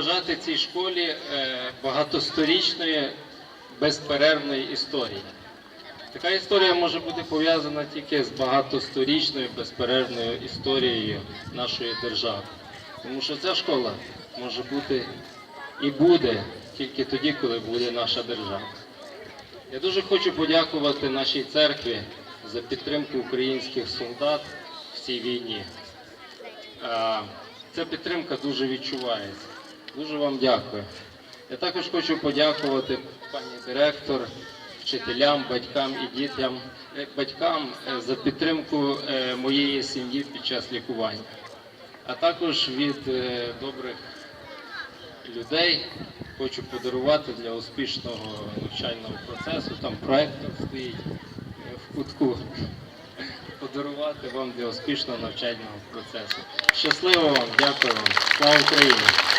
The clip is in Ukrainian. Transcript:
побажати цій школі е, багатосторічної безперервної історії. Така історія може бути пов'язана тільки з багатосторічною безперервною історією нашої держави. Тому що ця школа може бути і буде тільки тоді, коли буде наша держава. Я дуже хочу подякувати нашій церкві за підтримку українських солдат в цій війні. Ця підтримка дуже відчувається. Дуже вам дякую. Я також хочу подякувати пані директор, вчителям, батькам і дітям, е, батькам е, за підтримку е, моєї сім'ї під час лікування. А також від добрих людей хочу подарувати для успішного навчального процесу. Там проектор стоїть в кутку. Подарувати вам для успішного навчального процесу. Щасливо вам, дякую вам. Слава Україні!